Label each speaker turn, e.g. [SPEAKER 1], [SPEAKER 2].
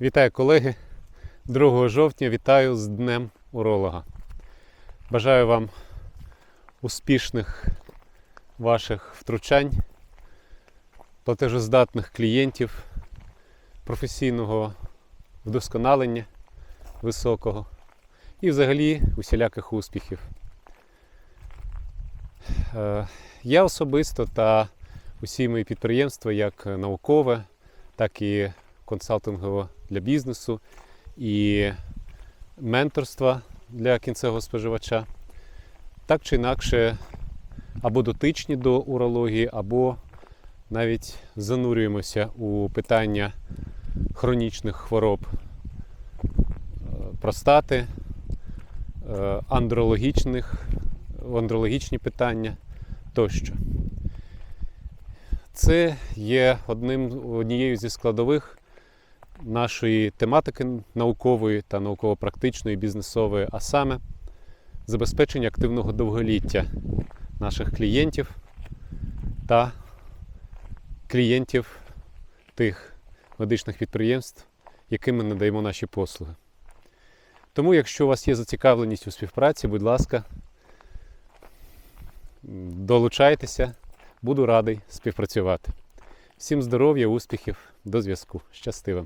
[SPEAKER 1] Вітаю колеги! 2 жовтня вітаю з Днем Уролога. Бажаю вам успішних ваших втручань, платежоздатних клієнтів, професійного вдосконалення високого і взагалі усіляких успіхів. Е, Я особисто та усі мої підприємства, як наукове, так і консалтингове для бізнесу і менторства для кінцевого споживача, так чи інакше або дотичні до урології, або навіть занурюємося у питання хронічних хвороб е, простати, е, андрологічних, андрологічні питання тощо. Це є одним, однією зі складових нашої тематики наукової та науково-практичної, бізнесової, а саме забезпечення активного довголіття наших клієнтів та клієнтів тих медичних підприємств, яким ми надаємо наші послуги. Тому, якщо у вас є зацікавленість у співпраці, будь ласка, долучайтеся, буду радий співпрацювати. Всім здоров'я, успіхів, до зв'язку. Щасти!